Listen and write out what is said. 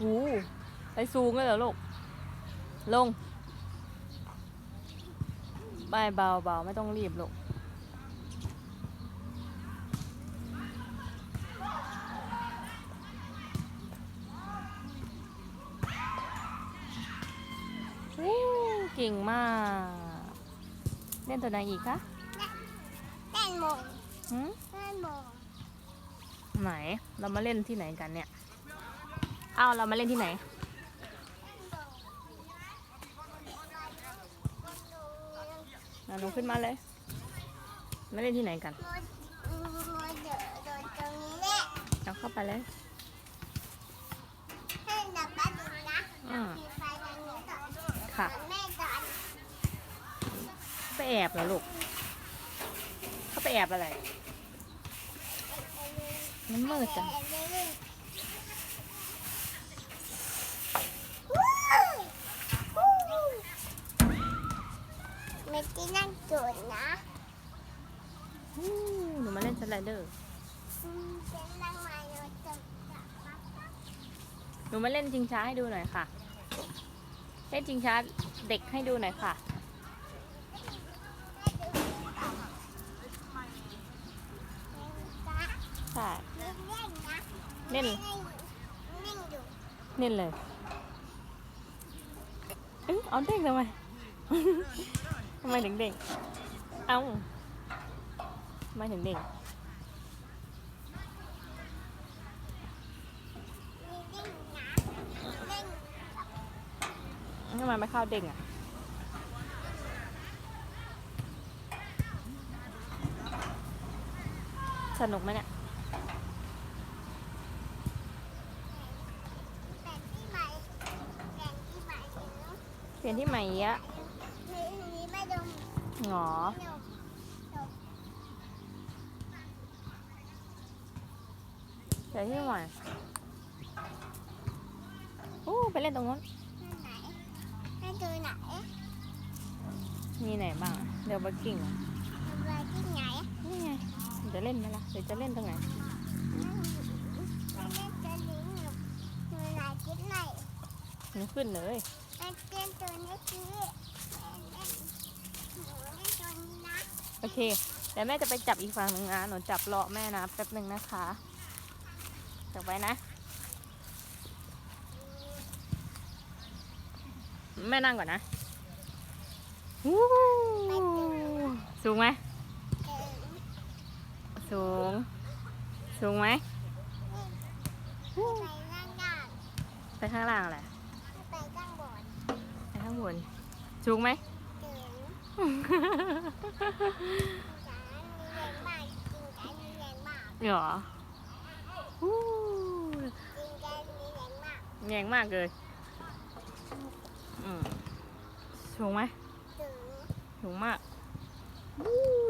หูไปสูงเลยเหรอลูก ลง ไปเบาเบาไม่ต้องรีบลูกวู้เก่งมาก เล่นตัวไหนอีกคะเล่นโมงหืมเล่นโมงไหน เรามาเล่นที่ไหนกันเนี่ย อ้าวเรามาเล่นที่ไหนอะหนูขึ้นมาเลย มาเล่นที่ไหนกันเราเข้าไปเลยค่ะไปแอบเหรอลูก เขาไปแอบอะไร มันมืดจัง ไม่ได้นั่งจุดนะอู้หนูมาเล่นสไลเดอร์อืมจะนั่งมาโดนจับจับปั๊บหนูมาเล่นชิงช้าให้ดูหน่อยค่ะ เล่นชิงช้าเด็กให้ดูหน่อยค่ะจ้าใช่เล่นเล่นนะเล่นเล่นเล่นอยู่เล่นเลยเอ้ยเอาเด้งทำไมทำ ไมถึงเด้งเอาทำไมถึงเด้งเล่นนะเล่นทำไมไม่เข้าเด้งอะสนุกไหมเนี่ยแต่ที่ใหม่แต่ที่ใหม่ถึงเปลี่ยนที่ใหม่อีกอะนี่นี่ไม่ดม หงอไม่ดมดมเปลี่ยนที่ใหม่อู้ไปเล่นตรงนู้นนั่นไหนให้ดูไหน มีไหนบ้างอะเดี๋ยวไปกิ่งเหรอดูไปที่ไหน นี่ไงเดี๋ยวเล่นไหมล่ะเดี๋ยวจะเล่นตรงไหนไม่เล่นตัวนี้หนูหนูไหนคิดไหนหนูขึ้นเลยเล่นเล่นตัวนี้สิเล่นเล่นหนูเล่นตัวนี้นะ โอ เคเดี๋ยวแม่จะไปจับอีกฝั่งหนึ่งนะหนูจับรอแม่นะแป๊บหนึ่งนะคะจับไว้นะ แม่นั่งก่อนนะวู้สูงไหมเออสูง สูงไหมไปล่างล่างไปข้างล่างแหละไปข้างบนไปข้างบนสูงไหม เหรอวู้จริงจ๋ามีแรงมากแรงมากเลยอืมสูงไหมถึงสูงมากวู้